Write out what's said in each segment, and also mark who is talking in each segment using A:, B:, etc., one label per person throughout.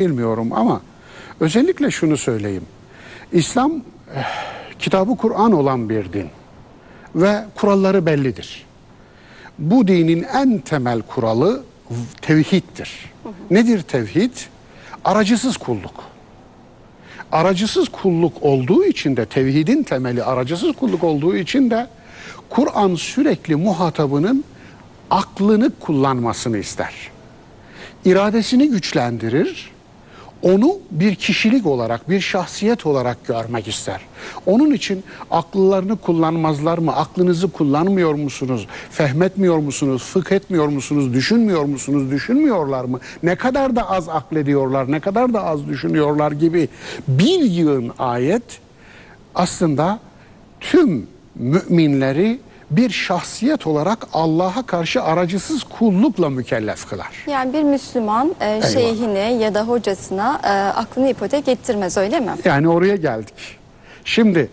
A: bilmiyorum ama özellikle şunu söyleyeyim. İslam eh, kitabı Kur'an olan bir din ve kuralları bellidir. Bu dinin en temel kuralı tevhiddir. Nedir tevhid? Aracısız kulluk. Aracısız kulluk olduğu için de tevhidin temeli aracısız kulluk olduğu için de Kur'an sürekli muhatabının aklını kullanmasını ister iradesini güçlendirir. Onu bir kişilik olarak, bir şahsiyet olarak görmek ister. Onun için akıllarını kullanmazlar mı? Aklınızı kullanmıyor musunuz? Fehmetmiyor musunuz? Fıkh etmiyor musunuz? Düşünmüyor musunuz? Düşünmüyorlar mı? Ne kadar da az aklediyorlar, ne kadar da az düşünüyorlar gibi bir yığın ayet aslında tüm müminleri bir şahsiyet olarak Allah'a karşı aracısız kullukla mükellef kılar.
B: Yani bir Müslüman e, şeyhine ya da hocasına e, aklını ipotek ettirmez öyle mi?
A: Yani oraya geldik. Şimdi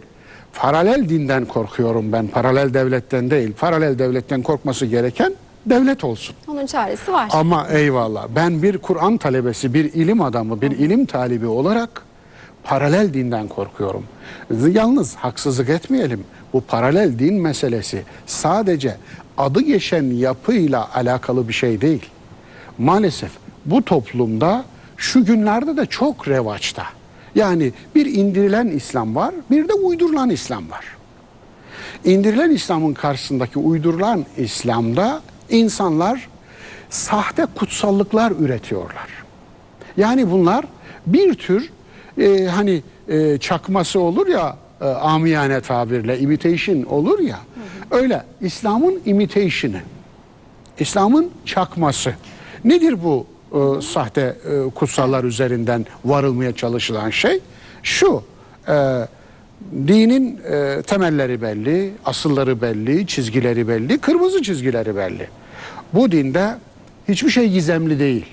A: paralel dinden korkuyorum ben. Paralel devletten değil. Paralel devletten korkması gereken devlet olsun.
B: Onun çaresi var.
A: Ama eyvallah ben bir Kur'an talebesi, bir ilim adamı, bir ilim talibi olarak paralel dinden korkuyorum. Yalnız haksızlık etmeyelim. Bu paralel din meselesi sadece adı geçen yapıyla alakalı bir şey değil. Maalesef bu toplumda şu günlerde de çok revaçta. Yani bir indirilen İslam var, bir de uydurulan İslam var. İndirilen İslam'ın karşısındaki uydurulan İslam'da insanlar sahte kutsallıklar üretiyorlar. Yani bunlar bir tür e, hani e, çakması olur ya e, amiyane tabirle imitation olur ya öyle İslam'ın imitation'ı İslam'ın çakması. Nedir bu e, sahte e, kutsallar üzerinden varılmaya çalışılan şey? Şu, e, dinin e, temelleri belli, asılları belli, çizgileri belli, kırmızı çizgileri belli. Bu dinde hiçbir şey gizemli değil.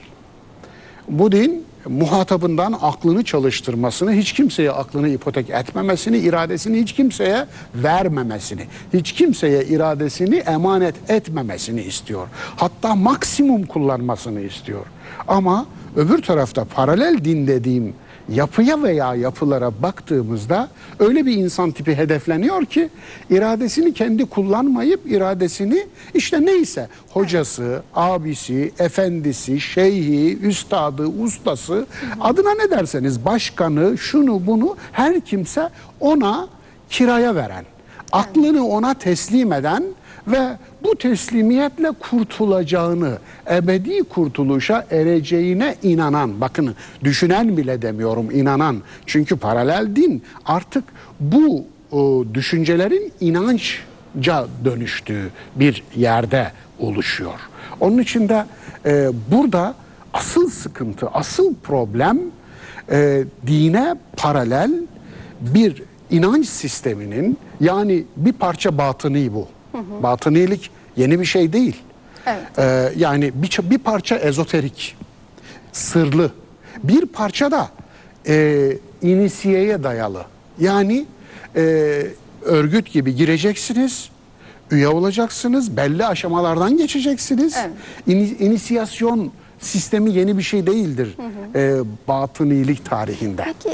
A: Bu din muhatabından aklını çalıştırmasını, hiç kimseye aklını ipotek etmemesini, iradesini hiç kimseye vermemesini, hiç kimseye iradesini emanet etmemesini istiyor. Hatta maksimum kullanmasını istiyor. Ama öbür tarafta paralel din dediğim yapıya veya yapılara baktığımızda öyle bir insan tipi hedefleniyor ki iradesini kendi kullanmayıp iradesini işte neyse hocası, abisi, efendisi, şeyhi, üstadı, ustası adına ne derseniz başkanı, şunu bunu her kimse ona kiraya veren, aklını ona teslim eden ve bu teslimiyetle kurtulacağını, ebedi kurtuluşa ereceğine inanan, bakın düşünen bile demiyorum inanan. Çünkü paralel din artık bu o, düşüncelerin inançca dönüştüğü bir yerde oluşuyor. Onun için de e, burada asıl sıkıntı, asıl problem e, dine paralel bir inanç sisteminin yani bir parça batıni bu. Batınilik yeni bir şey değil.
B: Evet.
A: Ee, yani bir, bir parça ezoterik, sırlı. Bir parça da e, inisiyeye dayalı. Yani e, örgüt gibi gireceksiniz, üye olacaksınız, belli aşamalardan geçeceksiniz.
B: Evet.
A: İni- inisiyasyon sistemi yeni bir şey değildir e, batınilik tarihinde.
B: Peki